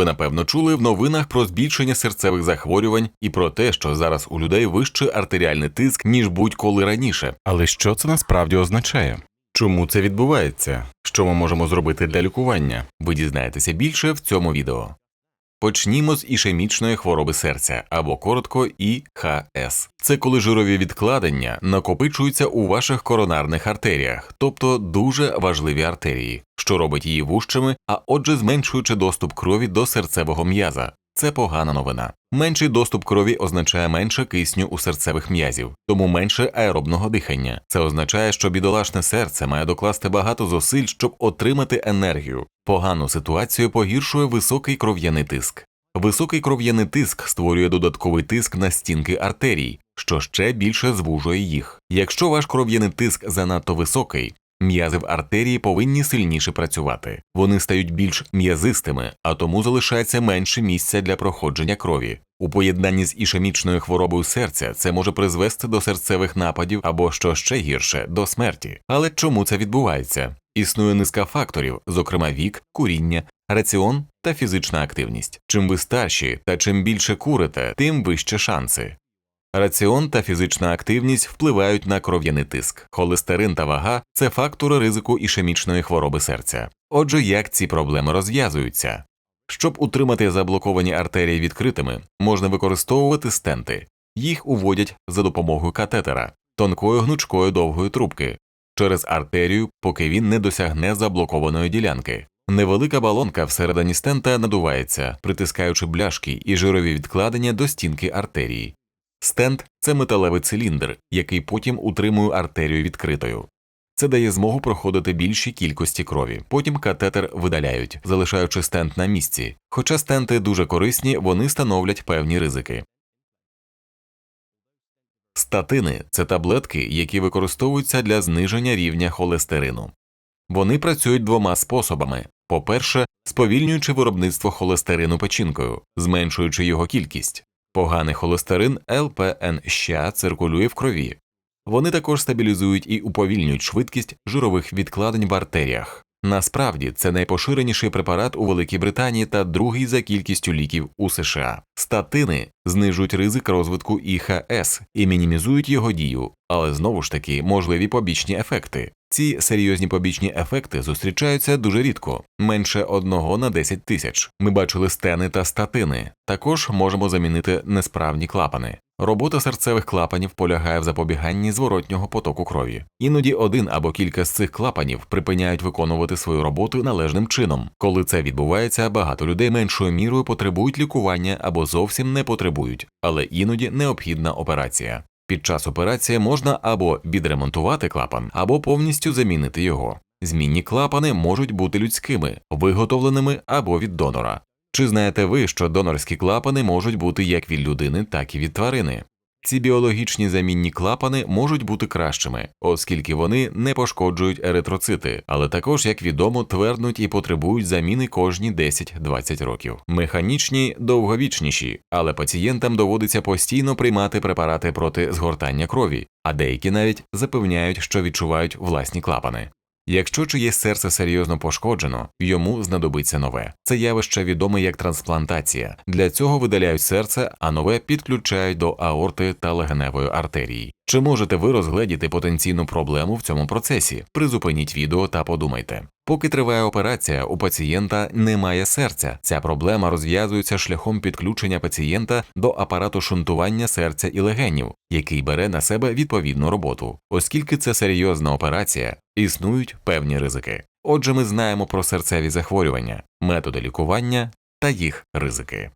Ви напевно чули в новинах про збільшення серцевих захворювань і про те, що зараз у людей вищий артеріальний тиск ніж будь-коли раніше. Але що це насправді означає? Чому це відбувається? Що ми можемо зробити для лікування? Ви дізнаєтеся більше в цьому відео. Почнімо з ішемічної хвороби серця або коротко ІХС. Це коли жирові відкладення накопичуються у ваших коронарних артеріях, тобто дуже важливі артерії, що робить її вужчими, а отже, зменшуючи доступ крові до серцевого м'яза. Це погана новина. Менший доступ крові означає менше кисню у серцевих м'язів, тому менше аеробного дихання. Це означає, що бідолашне серце має докласти багато зусиль, щоб отримати енергію. Погану ситуацію погіршує високий кров'яний тиск. Високий кров'яний тиск створює додатковий тиск на стінки артерій, що ще більше звужує їх. Якщо ваш кров'яний тиск занадто високий, М'язи в артерії повинні сильніше працювати. Вони стають більш м'язистими, а тому залишається менше місця для проходження крові. У поєднанні з ішемічною хворобою серця це може призвести до серцевих нападів або що ще гірше до смерті. Але чому це відбувається? Існує низка факторів, зокрема вік, куріння, раціон та фізична активність. Чим ви старші та чим більше курите, тим вище шанси. Раціон та фізична активність впливають на кров'яний тиск, холестерин та вага це фактори ризику ішемічної хвороби серця. Отже, як ці проблеми розв'язуються? Щоб утримати заблоковані артерії відкритими, можна використовувати стенти, їх уводять за допомогою катетера, тонкої гнучкої довгої трубки через артерію, поки він не досягне заблокованої ділянки. Невелика балонка всередині стента надувається, притискаючи бляшки і жирові відкладення до стінки артерії. Стенд це металевий циліндр, який потім утримує артерію відкритою. Це дає змогу проходити більші кількості крові. Потім катетер видаляють, залишаючи стенд на місці. Хоча стенти дуже корисні, вони становлять певні ризики. Статини це таблетки, які використовуються для зниження рівня холестерину. Вони працюють двома способами по перше, сповільнюючи виробництво холестерину печінкою, зменшуючи його кількість. Поганий холестерин ЛПНЩ циркулює в крові. Вони також стабілізують і уповільнюють швидкість жирових відкладень в артеріях. Насправді це найпоширеніший препарат у Великій Британії та другий за кількістю ліків у США. Статини знижують ризик розвитку ІХС і мінімізують його дію, але знову ж таки можливі побічні ефекти. Ці серйозні побічні ефекти зустрічаються дуже рідко, менше одного на 10 тисяч. Ми бачили стени та статини. Також можемо замінити несправні клапани. Робота серцевих клапанів полягає в запобіганні зворотнього потоку крові. Іноді один або кілька з цих клапанів припиняють виконувати свою роботу належним чином. Коли це відбувається, багато людей меншою мірою потребують лікування або зовсім не потребують, але іноді необхідна операція. Під час операції можна або відремонтувати клапан, або повністю замінити його. Змінні клапани можуть бути людськими, виготовленими або від донора. Чи знаєте ви, що донорські клапани можуть бути як від людини, так і від тварини? Ці біологічні замінні клапани можуть бути кращими, оскільки вони не пошкоджують еритроцити, але також, як відомо, тверднуть і потребують заміни кожні 10-20 років. Механічні довговічніші, але пацієнтам доводиться постійно приймати препарати проти згортання крові, а деякі навіть запевняють, що відчувають власні клапани. Якщо чиєсь серце серйозно пошкоджено, йому знадобиться нове. Це явище відоме як трансплантація. Для цього видаляють серце, а нове підключають до аорти та легеневої артерії. Чи можете ви розгледіти потенційну проблему в цьому процесі? Призупиніть відео та подумайте. Поки триває операція, у пацієнта немає серця. Ця проблема розв'язується шляхом підключення пацієнта до апарату шунтування серця і легенів, який бере на себе відповідну роботу. Оскільки це серйозна операція, існують певні ризики. Отже, ми знаємо про серцеві захворювання, методи лікування та їх ризики.